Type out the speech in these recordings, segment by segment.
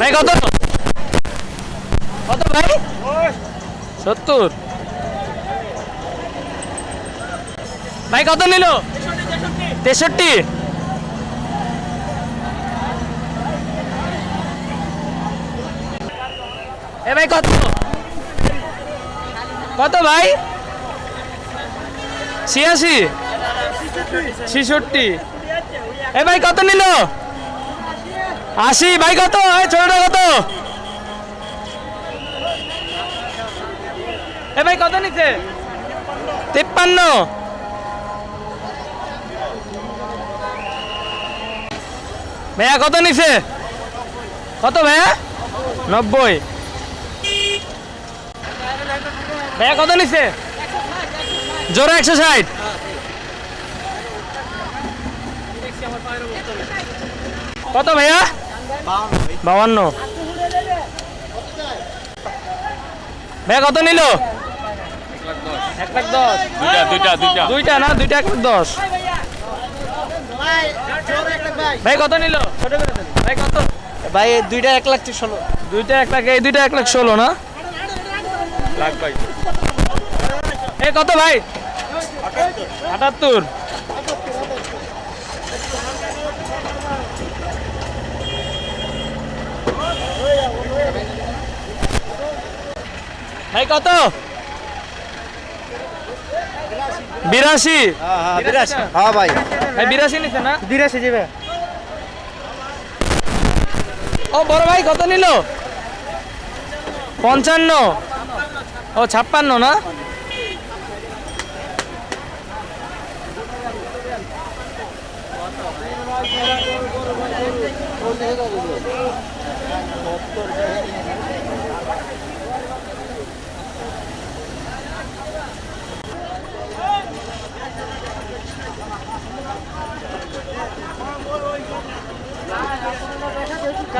ভাই, কত? কত ভাই? সত্তর। ভাই, কত নিল? তেষট্টি। এ ভাই, কত? কত ভাই? ছিয়াশি। ছিষট্টি। এ ভাই, কত নিল? আশি ভাই কত? এই ছোটটা কত? এ ভাই কত নিচ্ছে তিপ্পান্ন। ভাইয়া কত নিছে? কত ভাইয়া? নব্বই। ভাইয়া কত নিছে? জোরে একশো ষাট। কত ভাইয়া? বাউান্ন। ভাইয়া কত নিল? এক লাখ দশ। দুইটা দুইটা দুইটা। দুইটা না দুইটা এক লাখ দশ। ভাই কত নিল? ছোট করে দেন। ভাই কত? ভাই দুইটা এক লাখ ষোলো। দুইটা এক লাখ এই দুইটা এক লাখ ষোলো না? লাখ ভাই কত ভাই? আটাত্তর। ভাই কত? বিরাশি। হ্যাঁ ভাই ভাই বিরাশি নিছে না? বিরাশি যাবে ও বড় ভাই, কত নিল? পঞ্চান্ন। ও ছাপ্পান্ন না?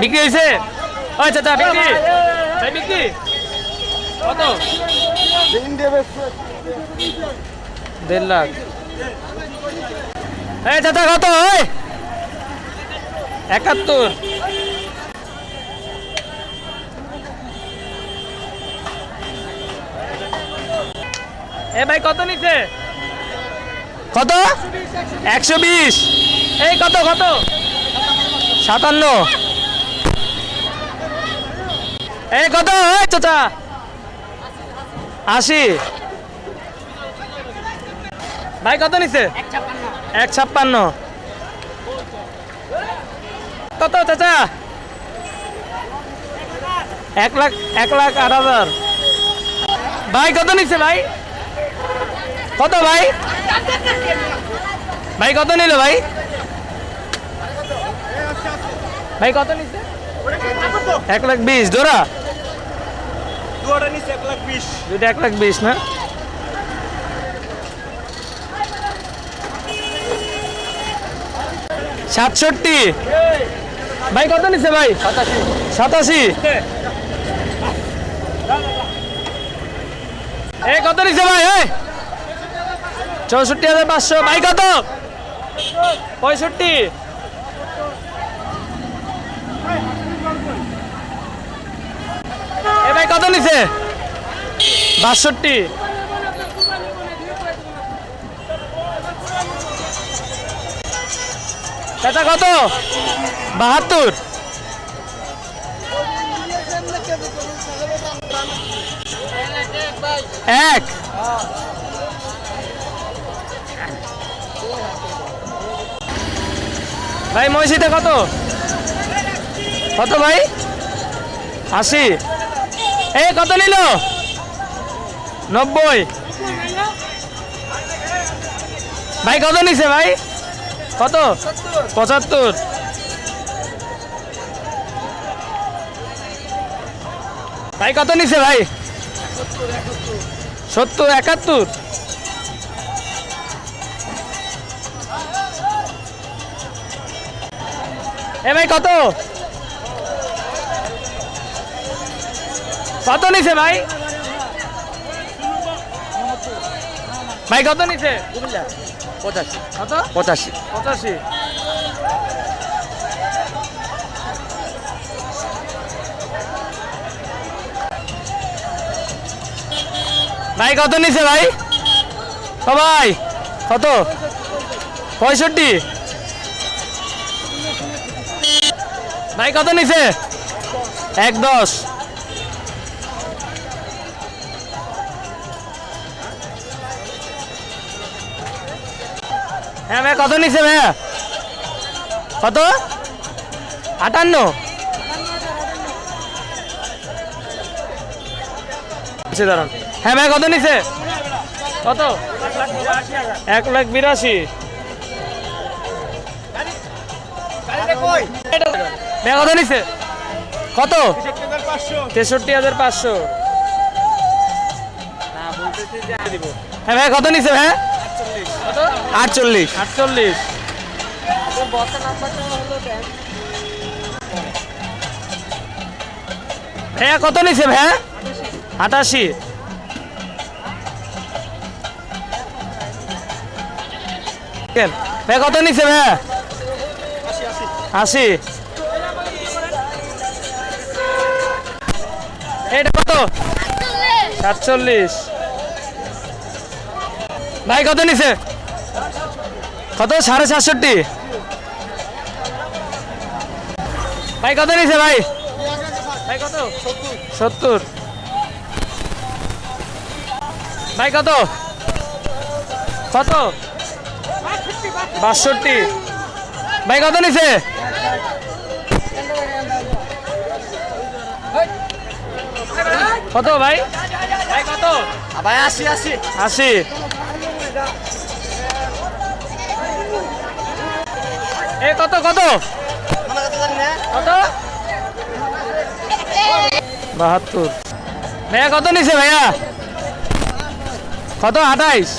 বিক্রি হয়েছে? ওই চাচা বিক্রি। ভাই বিক্রি। কত? দেড় লাখ। এই চাচা কত? ওই! একাত্তর। এ ভাই কত নিছে? কত? একশো বিশ। এই কত কত? সাতান্ন। এই কত? চাচা। আশি। ভাই, কত নিছে? এক ছাপ্পান্ন। কত চাচা? এক লাখ এক লাখ আট হাজার। ভাই, কত নিচ্ছে ভাই? কত ভাই? ভাই, কত নিল ভাই? ভাই, কত নিচ্ছে এক লাখ বিশ। জোড়া? দুয়াটা নিচে এক লাখ বিশ। দুইটা এক লাখ বিশ না? সাতষট্টি। ভাই কত নিচ্ছে ভাই? সাতাশি। এই কত নিচ্ছে ভাই? এই! চৌষট্টি হাজার পাঁচশো। ভাই কত? পঁয়ষট্টি। নিছে বাষট্টি। চাচা কত? বাহাত্তর। এক। ভাই মহিষিতে কত? কত ভাই? আশি। এই কত নিল? নব্বই। ভাই, কত নিছে ভাই? কত? পঁচাত্তর। ভাই, কত নিছে ভাই? সত্তর, একাত্তর। এ ভাই, কত? কত নিছে ভাই? ভাই কত নিছে? পঁচাশি পঁচাশি। পঁচাশি। ভাই কত নিছে ভাই? সবাই কত? পঁয়ষট্টি। ভাই কত নিছে? এক দশ। হ্যাঁ ভাই কত নিছে ভাইয়া? কত? আটান্ন? দাঁড়ান। হ্যাঁ ভাই কত নিছে কত? এক লাখ বিরাশি। ভাই কত নিছে কত? তেষট্টি হাজার পাঁচশো। হ্যাঁ ভাই কত নিছে ভাই আটচল্লিশ। আটচল্লিশ। ভাইয়া কত নিছে ভাইয়া? আটাশি। কেন? ভাই কত নিছে ভাইয়া? আশি। এটা কত? সাতচল্লিশ। ভাই কত নিছে? কত? সাড়ে সাতষট্টি। ভাই কত নিয়েছে ভাই? ভাই কত? সত্তর। ভাই কত? কত? বাষট্টি। ভাই কত নিছে? কত ভাই? ভাই কত? ভাই আসি আসি আশি। এ, কত কত? কত? বাহাত্তর। ভাইয়া, কত নিছে ভাইয়া? কত? আঠাইশ?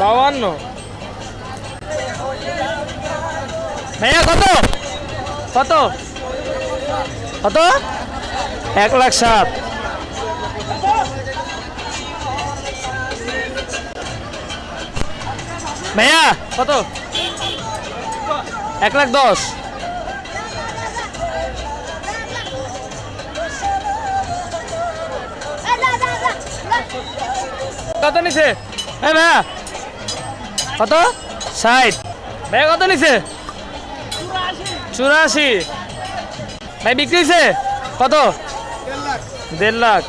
বাউান্ন ভাইয়া, কত? কত? কত? এক লাখ সাত। ভাইয়া, কত? এক লাখ দশ। কত নিছে? এ ভাইয়া। কত? ষাট। ভাইয়া, কত নিছে? চুরাশি। ভাই, বিক্রি হয়েছে কত? দেড় লাখ।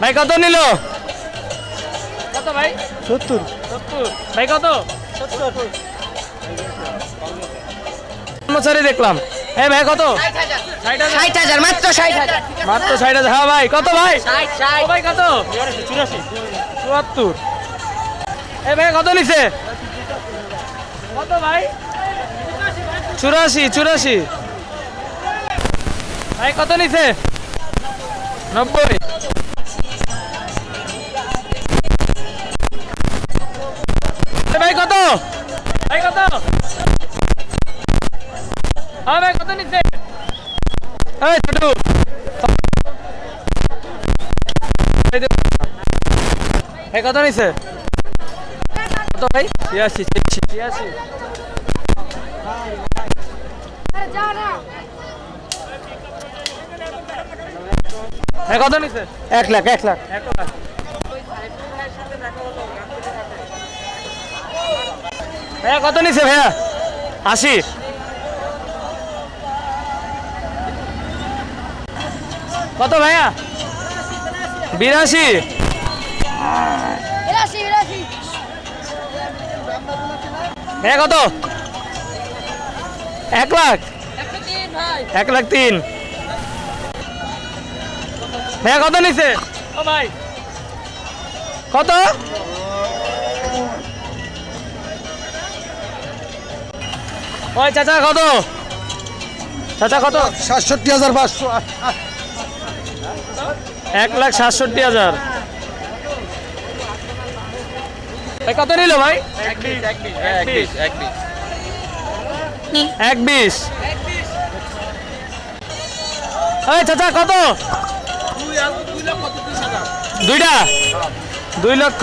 ভাই, কত নিল? কত ভাই সত্তর। ভাই কত? কর্মচারী দেখলাম। হ্যাঁ ভাই কত? ষাট হাজার। মাত্র ষাট হাজার। মাত্র ষাট হাজার। হ্যাঁ ভাই কত ভাই? ভাই কত? চুরাশি। চুয়াত্তর। এ ভাই কত নিছে? কত ভাই? চুরাশি চুরাশি। ভাই কত নিছে? নব্বই। হ্যাঁ ভাই কত নিছে এই ছোটু। এই কত নিছে? কত ভাই? ছিয়াশি ছিয়াশি। ছিয়াশি কত নিছে? এক লাখ এক লাখ। এক লাখ। ভাইয়া কত নিছে ভাইয়া? আশি। কত ভাইয়া? বিরাশি। ভাইয়া কত? এক লাখ। এক লাখ তিন ভাইয়া কত নিছে? ও ভাই। কত? ওই চাচা কত? চাচা কত? সাতষট্টি হাজার পাঁচশো এক লাখ সাতষট্টি হাজার। কত নিল ভাই? এক বিশ। চাচা কত? দুইটা। দুই লক্ষ।